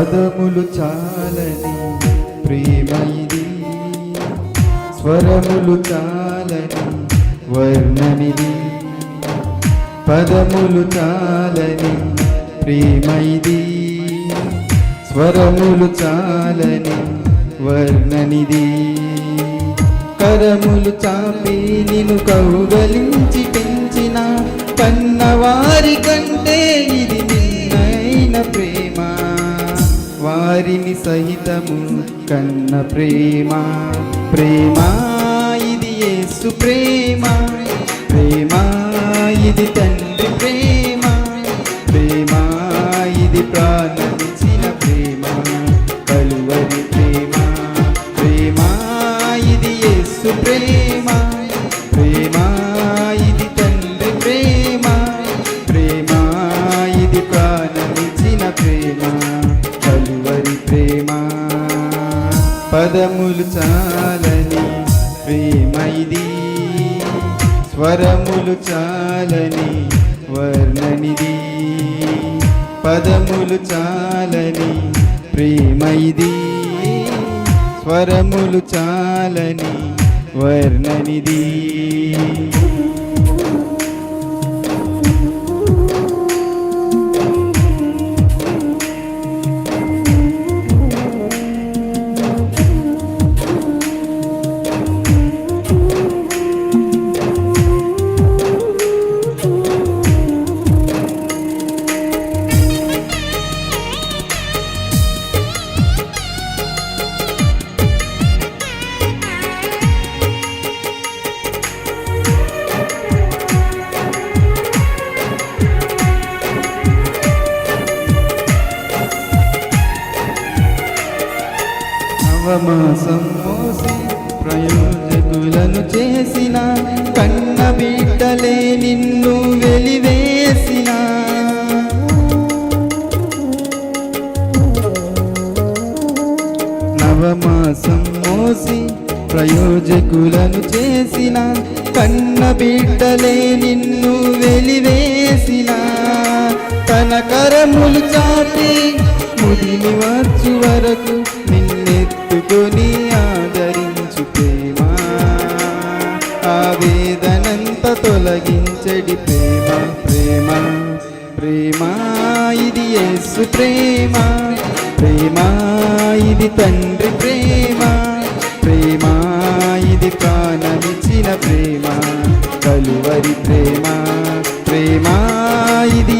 పదములు చాలని ప్రేమైది. స్వరములు చాలని వర్ణమిది. పదములు చాలని ప్రేమైది. స్వరములు చాలని వర్ణనిది కరములు చాపి నిన్ను కౌగలించి పెంచిన కన్నవారి కంటే ఇది వారిని సహితము కన్న ప్రేమ. ప్రేమ ఇది యేసు ప్రేమ. ప్రేమ ఇది పదములు చాలని ప్రేమైది. స్వరములు చాలని వర్ణనిది. పదములు చాలని ప్రేమైది. స్వరములు చాలని వర్ణనిది. నవమాసం మోసి ప్రయోజకులను చేసిన కన్న బిడ్డలే నిన్ను వెలివేసిన. నవమాసం మోసి ప్రయోజకులను చేసిన కన్న బిడ్డలే నిన్ను వెలివేసిన. తన కరములు చాటి ముదిని వచ్చు వరకు నిన్నెత్తుకొని ఆదరించు ప్రేమ. ఆ వేదనంత తొలగించడి ప్రేమ ప్రేమ ప్రేమ ఇది యేసు ప్రేమ. ప్రేమ ఇది తండ్రి ప్రేమ. ప్రేమ ఇది ప్రాణమిచ్చిన ప్రేమ. కలువరి ప్రేమ. ప్రేమ ఇది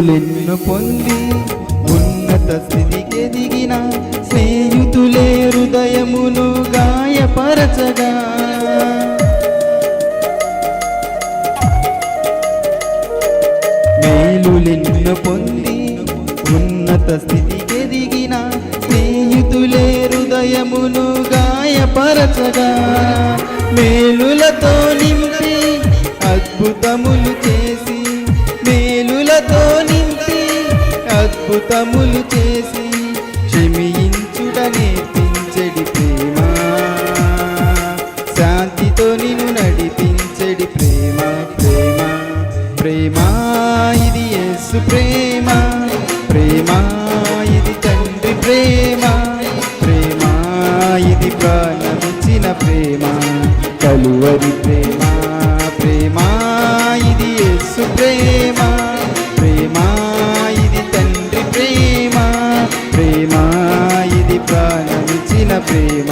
మేలులెన్ను పొంది ఉన్నత స్థితికి దిగిన స్నేహితులే హృదయమును గాయపరచగా. మేలులెన్ను పొంది ఉన్నత స్థితికి దిగిన స్నేహితులే హృదయమును గాయపరచగా. మేలులతో నింపి అద్భుతములు చేసి అద్భుతములు చేసి క్షమించుట నేర్పించడి ప్రేమ. శాంతితో నిన్ను నడిపించడి ప్రేమ ప్రేమ. ప్రేమ ఇది యేసు ప్రేమ. ప్రేమ ఇది తండ్రి ప్రేమ. ప్రేమ ఇది ప్రాణమిచ్చిన ప్రేమ. కలువరి ప్రేమ. ప్రేమ ఇది యేసు ప్రేమ. ప్రేమ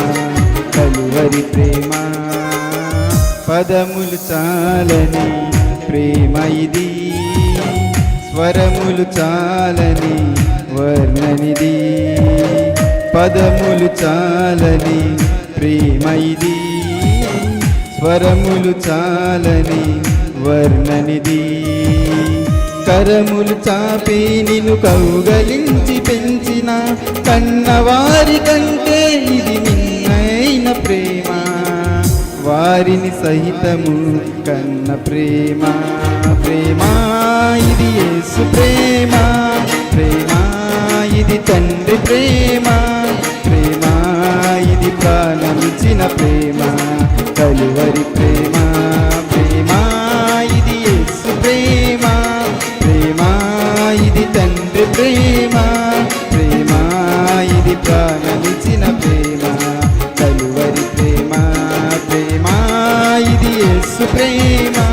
కలువరి ప్రేమ. పదములు చాలని ప్రేమ ఇది. స్వరములు చాలని వర్ణనిది. పదములు చాలని ప్రేమ ఇది. స్వరములు చాలని వర్ణనిది. కరములు చాపి నిన్ను కౌగలించి పెంచిన కన్నవారి కంటే ఇది నిన్నైన ప్రేమ. వారిని సహితము కన్న ప్రేమ. ప్రేమ ఇది యేసు ప్రేమ. ప్రేమ ఇది తండ్రి ప్రేమ. ప్రేమ ఇది ప్రాణమిచ్చిన ప్రేమ. కలువరి ప్రేమ. suprema.